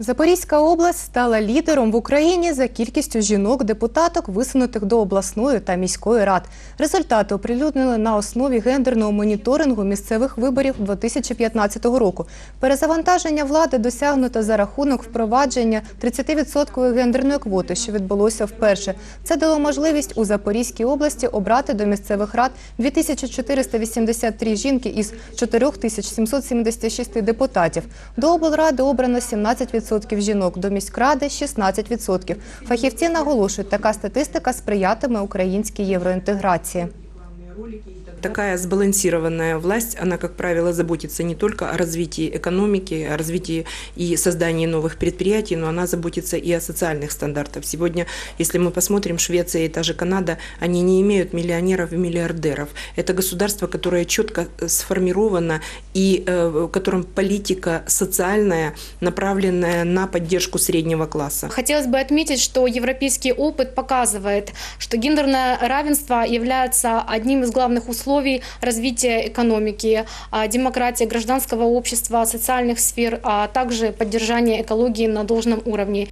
Запорізька область стала лідером в Україні за кількістю жінок-депутаток, висунутих до обласної та міської рад. Результати оприлюднили на основі гендерного моніторингу місцевих виборів 2015 року. Перезавантаження влади досягнуто за рахунок впровадження 30% гендерної квоти, що відбулося вперше. Це дало можливість у Запорізькій області обрати до місцевих рад 2483 жінки із 4776 депутатів. До облради обрано 17% жінок, до міськради 16%. Фахівці наголошують, така статистика сприятиме українській євроінтеграції. Такая сбалансированная власть, она, как правило, заботится не только о развитии экономики, о развитии и создании новых предприятий, но она заботится и о социальных стандартах. Сегодня, если мы посмотрим, Швеция и та же Канада, они не имеют миллионеров и миллиардеров. Это государство, которое четко сформировано и э, в котором политика социальная, направленная на поддержку среднего класса. Хотелось бы отметить, что европейский опыт показывает, что гендерное равенство является одним из главных условий развития экономики, а, демократии, гражданского общества, социальных сфер, а также поддержания экологии на должном уровне.